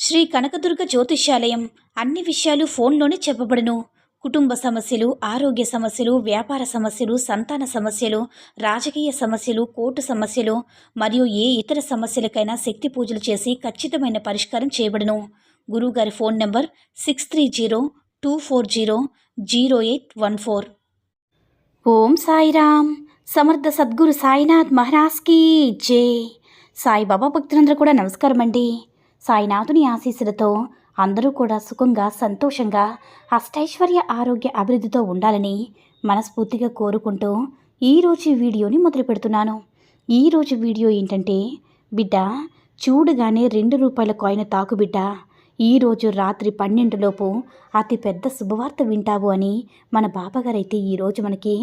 శ్రీ కనకదుర్గ జ్యోతిష్యాలయం అన్ని విషయాలు ఫోన్లోనే చెప్పబడును. కుటుంబ సమస్యలు ఆరోగ్య సమస్యలు వ్యాపార సమస్యలు సంతాన సమస్యలు రాజకీయ సమస్యలు కోర్టు సమస్యలు మరియు ఏ ఇతర సమస్యలకైనా శక్తి పూజలు చేసి ఖచ్చితమైన పరిష్కారం చేయబడును. గురువుగారి phone number six three zero two four zero zero eight one four. ఓం సాయిరామ్ సమర్థ సద్గురు సాయినాథ్ మహారాజ్కి జే. సాయిబాబా భక్తులందరూ కూడా నమస్కారం అండి సాయినాథుని ఆశీస్సులతో అందరూ కూడా సుఖంగా సంతోషంగా అష్టైశ్వర్య ఆరోగ్య అభివృద్ధితో ఉండాలని మనస్ఫూర్తిగా కోరుకుంటూ ఈరోజు వీడియోని మొదలు పెడుతున్నాను. ఈరోజు వీడియో ఏంటంటే బిడ్డ చూడగానే రెండు రూపాయల కాయిన్ తాకు బిడ్డ. ఈరోజు రాత్రి పన్నెండులోపు అతి పెద్ద శుభవార్త వింటావు అని మన బాబాగారైతే ఈరోజు మనకి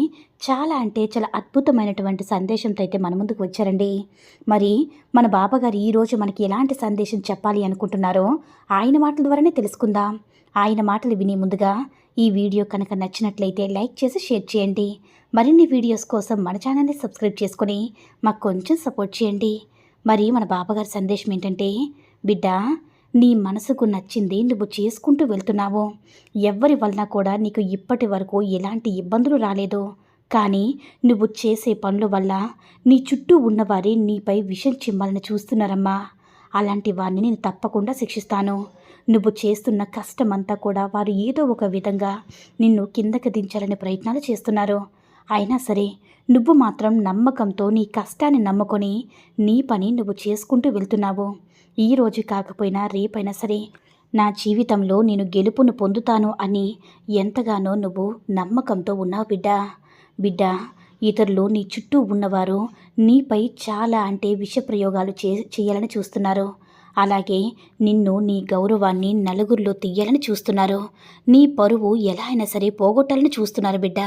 చాలా అంటే చాలా అద్భుతమైనటువంటి సందేశంతో అయితే మన ముందుకు వచ్చారండి. మరి మన బాబాగారు ఈరోజు మనకి ఎలాంటి సందేశం చెప్పాలి అనుకుంటున్నారో ఆయన మాటల ద్వారానే తెలుసుకుందాం. ఆయన మాటలు వినే ముందుగా ఈ వీడియో కనుక నచ్చినట్లయితే లైక్ చేసి షేర్ చేయండి. మరిన్ని వీడియోస్ కోసం మన ఛానల్ని సబ్స్క్రైబ్ చేసుకొని మాకు కొంచెం సపోర్ట్ చేయండి. మరి మన బాబాగారి సందేశం ఏంటంటే బిడ్డ నీ మనసుకు నచ్చింది నువ్వు చేసుకుంటూ వెళ్తున్నావు. ఎవ్వరి వలన కూడా నీకు ఇప్పటి వరకు ఎలాంటి ఇబ్బందులు రాలేదు. కానీ నువ్వు చేసే పనుల వల్ల నీ చుట్టూ ఉన్నవారి నీపై విషం చిమ్మాలని చూస్తున్నారమ్మా. అలాంటి వారిని నేను తప్పకుండా శిక్షిస్తాను. నువ్వు చేస్తున్న కష్టమంతా కూడా వారు ఏదో ఒక విధంగా నిన్ను కిందకి దించాలని ప్రయత్నాలు చేస్తున్నారు. అయినా సరే నువ్వు మాత్రం నమ్మకంతో నీ కష్టాన్ని నమ్ముకొని నీ పని నువ్వు చేసుకుంటూ వెళ్తున్నావు. ఈ రోజు కాకపోయినా రేపైనా సరే నా జీవితంలో నేను గెలుపును పొందుతాను అని ఎంతగానో నువ్వు నమ్మకంతో ఉన్నావు బిడ్డ. బిడ్డ ఇతరులు నీ చుట్టూ ఉన్నవారు నీపై చాలా అంటే విషప్రయోగాలు చే చేయాలని చూస్తున్నారు. అలాగే నిన్ను నీ గౌరవాన్ని నలుగురిలో తీయాలని చూస్తున్నారు. నీ పరువు ఎలా అయినా సరే పోగొట్టాలని చూస్తున్నారు బిడ్డ.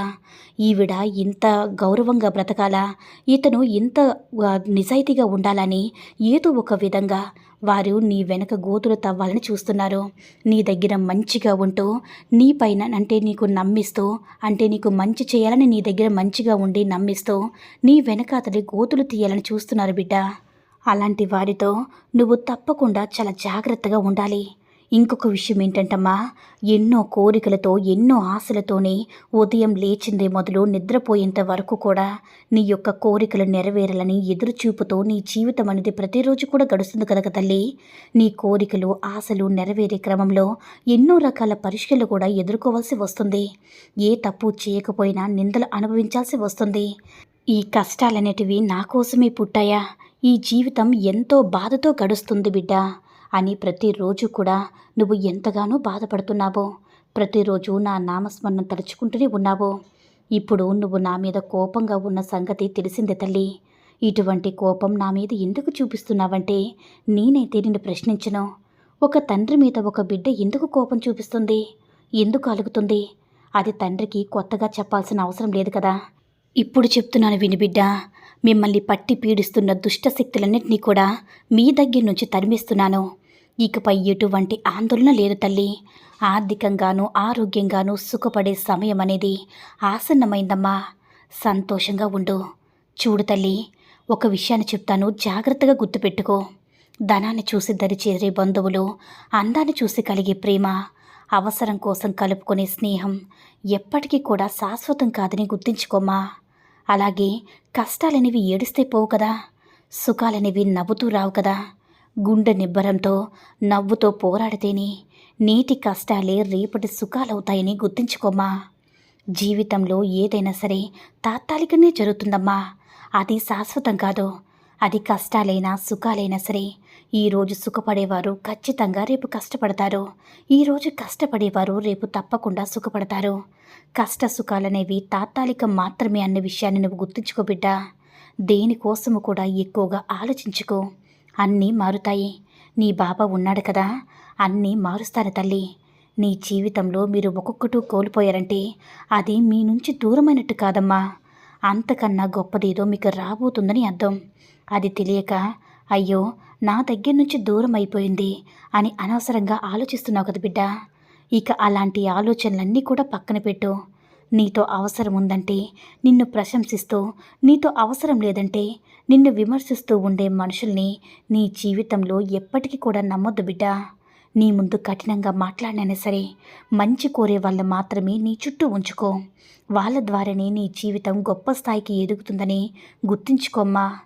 ఈవిడ ఇంత గౌరవంగా బ్రతకాలా? ఇతను ఇంత నిజాయితీగా ఉండాలని ఏదో ఒక విధంగా వారు నీ వెనక గోతులు తవ్వాలని చూస్తున్నారు. నీ దగ్గర మంచిగా ఉంటూ నీ పైన అంటే నీకు నమ్మిస్తూ అంటే నీకు మంచి చేయాలని నీ దగ్గర మంచిగా ఉండి నమ్మిస్తూ నీ వెనక అతడి గోతులు తీయాలని చూస్తున్నారు బిడ్డ. అలాంటి వారితో నువ్వు తప్పకుండా చాలా జాగ్రత్తగా ఉండాలి. ఇంకొక విషయం ఏంటంటమ్మా ఎన్నో కోరికలతో ఎన్నో ఆశలతోనే ఉదయం లేచిందే మొదలు నిద్రపోయేంత వరకు కూడా నీ యొక్క కోరికలు నెరవేరాలని ఎదురుచూపుతో నీ జీవితం అనేది ప్రతిరోజు కూడా గడుస్తుంది కదా తల్లి. నీ కోరికలు ఆశలు నెరవేరే క్రమంలో ఎన్నో రకాల పరీక్షలు కూడా ఎదుర్కోవాల్సి వస్తుంది. ఏ తప్పు చేయకపోయినా నిందలు అనుభవించాల్సి వస్తుంది. ఈ కష్టాలనేటివి నా కోసమే పుట్టాయా? ఈ జీవితం ఎంతో బాధతో గడుస్తుంది బిడ్డ. అని ప్రతిరోజు కూడా నువ్వు ఎంతగానో బాధపడుతున్నావో ప్రతిరోజు నా నామస్మరణం తలుచుకుంటూనే ఉన్నావో ఇప్పుడు నువ్వు నా మీద కోపంగా ఉన్న సంగతి తెలిసిందే తల్లి. ఇటువంటి కోపం నా మీద ఎందుకు చూపిస్తున్నావంటే నేనైతే నిన్ను ప్రశ్నించను. ఒక తండ్రి మీద ఒక బిడ్డ ఎందుకు కోపం చూపిస్తుంది? ఎందుకు అలుగుతుంది? అది తండ్రికి కొత్తగా చెప్పాల్సిన అవసరం లేదు కదా. ఇప్పుడు చెప్తున్నాను వినిబిడ్డ మిమ్మల్ని పట్టి పీడిస్తున్న దుష్ట శక్తులన్నింటినీ కూడా మీ దగ్గర నుంచి తరిమిస్తున్నాను. ఇకపై ఎటువంటి ఆందోళన లేదు తల్లి. ఆర్థికంగాను ఆరోగ్యంగాను సుఖపడే సమయం అనేది ఆసన్నమైందమ్మా. సంతోషంగా ఉండు. చూడు తల్లి ఒక విషయాన్ని చెప్తాను జాగ్రత్తగా గుర్తుపెట్టుకో. ధనాన్ని చూసి దరిచేరే బంధువులు అందాన్ని చూసి కలిగే ప్రేమ అవసరం కోసం కలుపుకునే స్నేహం ఎప్పటికీ కూడా శాశ్వతం కాదని గుర్తుంచుకోమ్మా అలాగే కష్టాలనేవి ఏడిస్తే పోవు కదా. సుఖాలనేవి నవ్వుతూ రావు కదా. గుండె నిబ్బరంతో నవ్వుతో పోరాడితేనే నేటి కష్టాలే రేపటి సుఖాలవుతాయని గుర్తుంచుకోమ్మా జీవితంలో ఏదైనా సరే తాత్కాలికమే జరుగుతుందమ్మా. అది శాశ్వతం కాదు. అది కష్టాలైనా సుఖాలైనా సరే ఈరోజు సుఖపడేవారు ఖచ్చితంగా రేపు కష్టపడతారు. ఈరోజు కష్టపడేవారు రేపు తప్పకుండా సుఖపడతారు. కష్ట సుఖాలనేవి తాత్కాలికం మాత్రమే అన్న విషయాన్ని నువ్వు గుర్తుంచుకోబిడ్డ దేనికోసము కూడా ఎక్కువగా ఆలోచించుకో. అన్నీ మారుతాయి. నీ బాబా ఉన్నాడు కదా. అన్నీ మారుస్తాను తల్లి. నీ జీవితంలో మీరు ఒక్కొక్కటూ కోల్పోయారంటే అది మీ నుంచి దూరమైనట్టు కాదమ్మా. అంతకన్నా గొప్పదేదో మీకు రాబోతుందని అర్థం. అది తెలియక అయ్యో నా దగ్గర నుంచి దూరం అయిపోయింది అని అనవసరంగా ఆలోచిస్తున్నావు కదా బిడ్డ. ఇక అలాంటి ఆలోచనలన్నీ కూడా పక్కన పెట్టు. నీతో అవసరం ఉందంటే నిన్ను ప్రశంసిస్తూ నీతో అవసరం లేదంటే నిన్ను విమర్శిస్తూ ఉండే మనుషుల్ని నీ జీవితంలో ఎప్పటికీ కూడా నమ్మొద్దు బిడ్డ. నీ ముందు కఠినంగా మాట్లాడినైనా సరే మంచి కోరే వాళ్ళు మాత్రమే నీ చుట్టూ ఉంచుకో. వాళ్ళ ద్వారానే నీ జీవితం గొప్ప స్థాయికి ఎదుగుతుందని గుర్తుంచుకోమ్మా.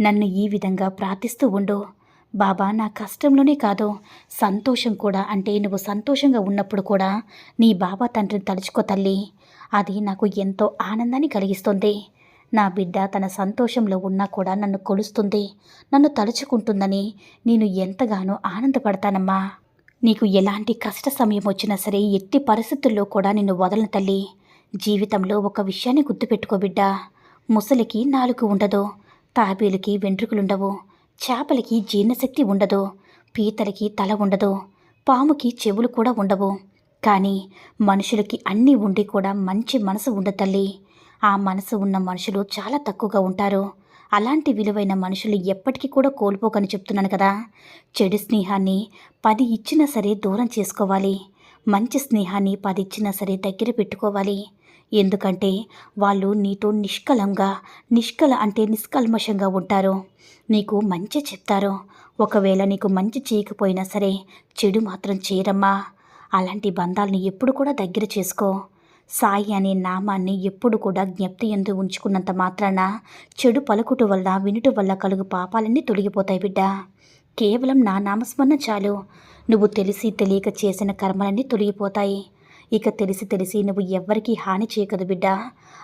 నన్ను ఈ విధంగా ప్రార్థిస్తూ ఉండు. బాబా నా కష్టంలోనే కాదు సంతోషం కూడా. అంటే నువ్వు సంతోషంగా ఉన్నప్పుడు కూడా నీ బాబా తండ్రిని తలుచుకో తల్లి. అది నాకు ఎంతో ఆనందాన్ని కలిగిస్తుంది. నా బిడ్డ తన సంతోషంలో ఉన్నా కూడా నన్ను కొలుస్తుంది నన్ను తలుచుకుంటుందని నేను ఎంతగానో ఆనందపడతానమ్మా. నీకు ఎలాంటి కష్ట సమయం వచ్చినా సరే ఎట్టి పరిస్థితుల్లో కూడా నిన్ను వదలను తల్లి. జీవితంలో ఒక విషయాన్ని గుర్తుపెట్టుకో బిడ్డ. ముసలికి నాలుగు ఉండదు తాబేలుకి వెంట్రుకలుండవు. చేపలకి జీర్ణశక్తి ఉండదు పీతలకి తల ఉండదు పాముకి చెవులు కూడా ఉండవు. కానీ మనుషులకి అన్నీ ఉండి కూడా మంచి మనసు ఉండ తల్లి. ఆ మనసు ఉన్న మనుషులు చాలా తక్కువగా ఉంటారు. అలాంటి విలువైన మనుషులు ఎప్పటికీ కూడా కోల్పోకని చెప్తున్నాను కదా. చెడు స్నేహాన్ని పది ఇచ్చినా సరే దూరం చేసుకోవాలి. మంచి స్నేహాన్ని పది ఇచ్చినా సరే దగ్గర పెట్టుకోవాలి. ఎందుకంటే వాళ్ళు నీతో నిష్కలంగా నిష్కల అంటే నిష్కల్మషంగా ఉంటారు. నీకు మంచి చెప్తారు. ఒకవేళ నీకు మంచి చేయకపోయినా సరే చెడు మాత్రం చేయరమ్మా. అలాంటి బంధాలను ఎప్పుడు కూడా దగ్గర చేసుకో. సాయి అనే నామాన్ని ఎప్పుడు కూడా జ్ఞప్తి ఎందు ఉంచుకున్నంత మాత్రాన చెడు పలుకుట వల్ల వినుట వల్ల కలుగు పాపాలన్నీ తొలగిపోతాయి బిడ్డ. కేవలం నా నామస్మరణ చాలు. నువ్వు తెలిసి తెలియక చేసిన కర్మలన్నీ తొలగిపోతాయి. ఇక తెలిసి తెలిసి నువ్వు ఎవ్వరికీ హాని చేయకదు బిడ్డ.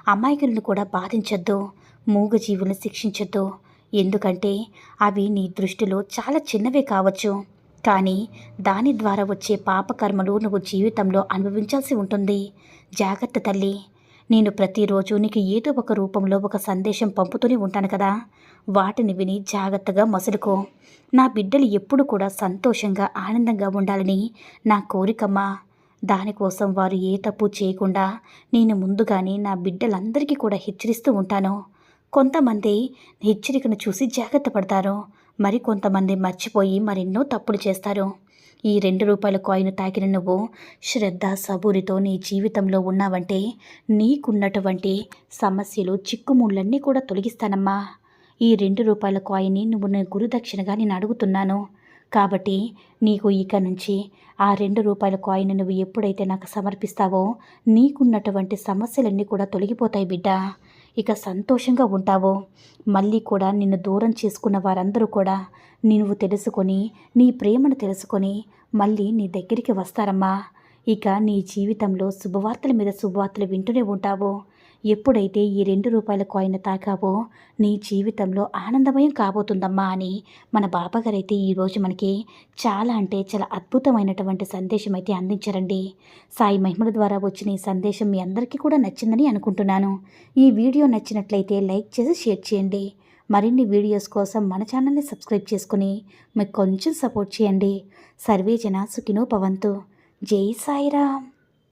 అమాయకులను కూడా బాధించొద్దు. మూగజీవులను శిక్షించొద్దు. ఎందుకంటే అవి నీ దృష్టిలో చాలా చిన్నవే కావచ్చు. కానీ దాని ద్వారా వచ్చే పాపకర్మలు నువ్వు జీవితంలో అనుభవించాల్సి ఉంటుంది. జాగ్రత్త తల్లి. నేను ప్రతిరోజు నీకు ఏదో ఒక రూపంలో ఒక సందేశం పంపుతూనే ఉంటాను కదా. వాటిని విని జాగ్రత్తగా మసులుకో. నా బిడ్డలు ఎప్పుడు కూడా సంతోషంగా ఆనందంగా ఉండాలని నా కోరికమ్మా. దానికోసం వారు ఏ తప్పు చేయకుండా నేను ముందుగానే నా బిడ్డలందరికీ కూడా హెచ్చరిస్తూ ఉంటాను. కొంతమంది హెచ్చరికను చూసి జాగ్రత్త పడతారు. మరి కొంతమంది మర్చిపోయి మరెన్నో తప్పులు చేస్తారు. ఈ రెండు రూపాయల కాయిన్ తాకిన నువ్వు శ్రద్ధ సబూరితో నీ జీవితంలో ఉన్నావంటే నీకున్నటువంటి సమస్యలు చిక్కుముళ్ళన్నీ కూడా తొలగిస్తానమ్మా. ఈ రెండు రూపాయల కాయిన్ని నువ్వు నేను గురుదక్షిణగా నేను అడుగుతున్నాను. కాబట్టి నీకు ఇక నుంచి ఆ రెండు రూపాయల కాయిన్ నువ్వు ఎప్పుడైతే నాకు సమర్పిస్తావో నీకున్నటువంటి సమస్యలన్నీ కూడా తొలగిపోతాయి బిడ్డ. ఇక సంతోషంగా ఉంటావో మళ్ళీ కూడా నిన్ను దూరం చేసుకున్న వారందరూ కూడా నువ్వు తెలుసుకొని నీ ప్రేమను తెలుసుకొని మళ్ళీ నీ దగ్గరికి వస్తారమ్మా. ఇక నీ జీవితంలో శుభవార్తల మీద శుభవార్తలు వింటూనే ఉంటావు ఎప్పుడైతే ఈ రెండు రూపాయల కాయిన్ తాకావో నీ జీవితంలో ఆనందమయం కాబోతుందమ్మా అని మన బాబాగారు అయితే ఈరోజు మనకి చాలా అంటే చాలా అద్భుతమైనటువంటి సందేశం అయితే అందించారండి. సాయి మహిమల ద్వారా వచ్చిన ఈ సందేశం మీ అందరికీ కూడా నచ్చిందని అనుకుంటున్నాను. ఈ వీడియో నచ్చినట్లయితే లైక్ చేసి షేర్ చేయండి. మరిన్ని వీడియోస్ కోసం మన ఛానల్ని సబ్స్క్రైబ్ చేసుకుని మీకు కొంచెం సపోర్ట్ చేయండి. సర్వే జన సుఖినో పవంతు జై సాయిరామ్.